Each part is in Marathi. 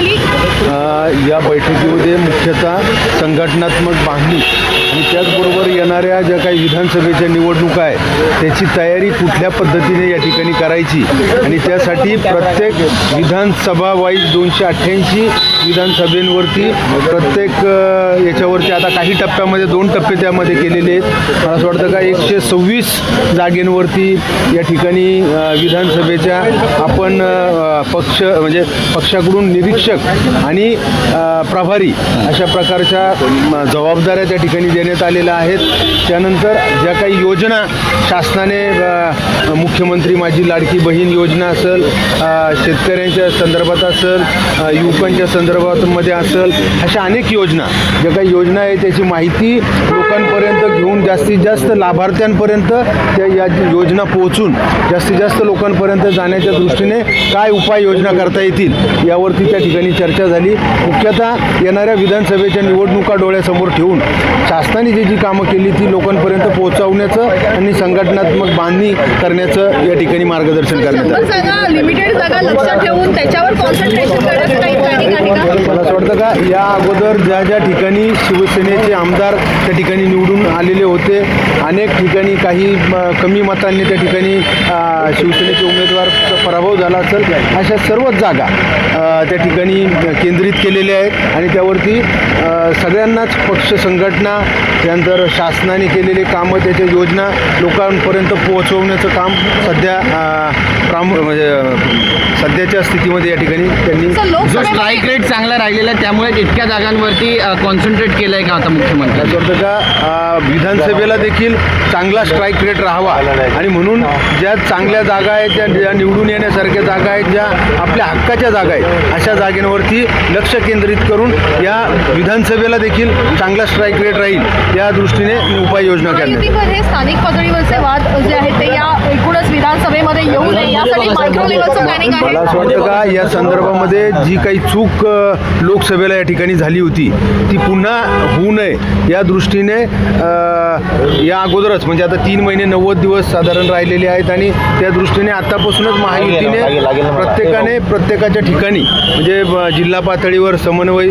झाली या बैठकीमध्ये मुख्यतः संघटनात्मक बांधणी आणि त्याचबरोबर येणाऱ्या ज्या काही विधानसभेच्या निवडणुका आहेत त्याची तयारी कुठल्या पद्धतीने या ठिकाणी करायची? आणि त्यासाठी प्रत्येक विधानसभा वाईज दोनशे अठ्ठ्याऐंशी विधानसभेवरती प्रत्येक याच्यावरती आता काही टप्प्यामध्ये दोन टप्पे त्यामध्ये केलेले आहेत. मला असं वाटतं का एकशे सव्वीस जागेंवरती या ठिकाणी विधानसभेच्या आपण पक्ष म्हणजे पक्षाकडून निरीक्षक आणि प्रभारी अशा प्रकारच्या जबाबदाऱ्या त्या ठिकाणी देण्यात आलेल्या आहेत. त्यानंतर ज्या काही योजना शासनाने मुख्यमंत्री माझी लाडकी बहीण योजना असेल शेतकऱ्यांच्या संदर्भात असेल युवकांच्या संदर्भात संदर्भामध्ये असेल अशा अनेक योजना. ज्या काही योजना आहे त्याची माहिती लोकांपर्यंत घेऊन जास्तीत जास्त लाभार्थ्यांपर्यंत त्या या योजना पोहोचून जास्तीत जास्त लोकांपर्यंत जाण्याच्या दृष्टीने काय उपाययोजना करता येतील यावरती त्या ठिकाणी चर्चा झाली. मुख्यतः येणाऱ्या विधानसभेच्या निवडणुका डोळ्यासमोर ठेवून शासनाने जी जी कामं केली ती लोकांपर्यंत पोहोचवण्याचं आणि संघटनात्मक बांधणी करण्याचं या ठिकाणी मार्गदर्शन करण्यात आलं. लिमिटेड जागा लक्षात ठेवून त्याच्यावर कॉन्सन्ट्रेशन करण्याचं काही प्लॅनिंग आहे का मला असं वाटतं का या अगोदर ज्या ज्या ठिकाणी शिवसेनेचे आमदार त्या ठिकाणी निवडून आलेले होते अनेक ठिकाणी काही म, कमी मतांनी त्या ठिकाणी शिवसेनेचे उमेदवार पराभव झाला असेल अशा सर्वच जागा त्या ठिकाणी केंद्रित केलेल्या आहेत आणि त्यावरती सगळ्यांनाच पक्ष संघटना त्यानंतर शासनाने केलेले कामं त्याच्या योजना लोकांपर्यंत पोहोचवण्याचं काम सध्या प्रामु म्हणजे सध्याच्या स्थितीमध्ये या ठिकाणी त्यांनी जो स्ट्राईक रेट चांगला राहिलेला आहे, त्यामुळे इतक्या जागांवरती कॉन्सन्ट्रेट केलं आहे का आता मुख्यमंत्री? का विधानसभेला देखील चांगला स्ट्राईक रेट राहावा. आणि म्हणून ज्या चांगल्या जागा आहेत त्या ज्या निवडून येण्यासारख्या जागा आहेत ज्या आपल्या हक्काच्या जागा आहेत अशा जागेंवरती लक्ष केंद्रित करून या विधानसभेला देखील चांगला स्ट्राईक रेट राहील या दृष्टीने उपाययोजना करण्यात स्थानिक पातळीवरचे वाद जे आहेत ते या एकूणच विधानसभेमध्ये येऊ नये यासाठी मायक्रो लेवलचं प्लॅनिंग आहे मला असं वाटतं का या संदर्भामध्ये जी काही चूक लोकसभेला या ठिकाणी झाली होती ती पुन्हा होऊ नये. या दृष्टीने या अगोदरच म्हणजे आता तीन महिने नव्वद दिवस साधारण राहिलेले आहेत आणि त्या दृष्टीने आतापासूनच महायुतीने प्रत्येकाने प्रत्येकाच्या ठिकाणी म्हणजे जिल्हा पातळीवर समन्वय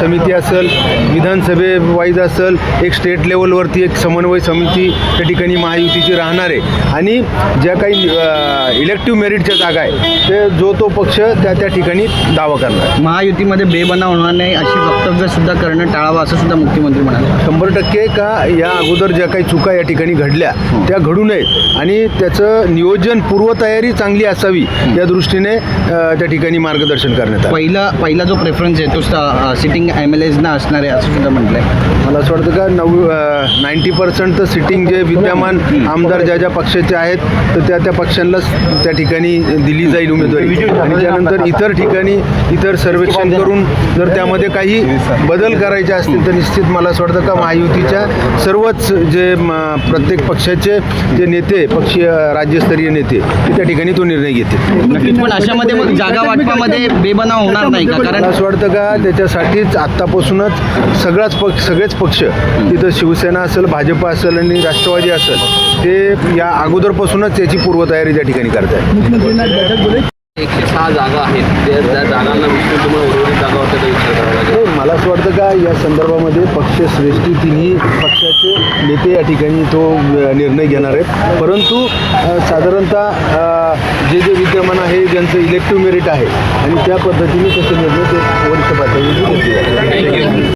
समिती असेल विधानसभे वाईज असेल एक स्टेट लेवलवरती एक समन्वय समिती त्या ठिकाणी महायुतीची राहणार आहे. आणि ज्या काही इलेक्टिव्ह जागा आहेत ते जो तो पक्ष त्या त्या ठिकाणी दावा करणार महायुतीमध्ये बेबनाव होणार नाही अशी वक्तव्य सुद्धा करणं टाळावं असं सुद्धा मुख्यमंत्री म्हणाले. शंभर टक्के का या अगोदर ज्या काही चुका या ठिकाणी घडल्या त्या घडू नयेत. आणि त्याचं नियोजन पूर्वतयारी चांगली असावी या दृष्टीने त्या ठिकाणी मार्गदर्शन करण्यात आलं. पहिला पहिला जो प्रेफरन्स आहे तो सिटिंग एम एल एजना असणार आहे असं सुद्धा म्हटलंय. मला असं वाटतं का नऊ नाईन्टी पर्सेंट तर सिटिंग जे विद्यमान आमदार ज्या ज्या पक्षाचे आहेत तर त्या त्या पक्षांनाच त्या ठिकाणी दिली जाईल उमेदवारी. आणि त्यानंतर इतर ठिकाणी इतर सर्वेक्षण करून जर त्यामध्ये काही बदल करायचे असतील तर निश्चित मला असं वाटतं का महायुतीच्या सर्वच जे प्रत्येक पक्षाचे जे नेते पक्षीय राज्यस्तरीय नेते त्या ठिकाणी तो निर्णय घेतील. पण अशामध्ये मग जागा वाटपामध्ये बेबनाव होणार नाही का? मला कारण असं वाटतं का त्याच्यासाठीच आत्तापासूनच सगळाच पक्ष सगळेच पक्ष तिथं शिवसेना असेल भाजप असेल आणि राष्ट्रवादी असेल ते या अगोदरपासूनच याची पूर्वतयारी त्या ठिकाणी करत आहे मंत्रिमंडळात बैठक बोलेल एकशे सहा जागा आहेत. त्या त्या जागांना तुम्हाला उर्वरित जागा होत्या विचार करावा लागेल. मला असं वाटतं का या संदर्भामध्ये पक्षश्रेष्ठी तिन्ही पक्षाचे नेते या ठिकाणी तो निर्णय घेणार आहेत. परंतु साधारणतः जे जे विद्यमान आहे ज्यांचं इलेक्टिव्ह मेरिट आहे आणि त्या पद्धतीने तसे निर्णय ते वरिष्ठ पातळीवर घेतले.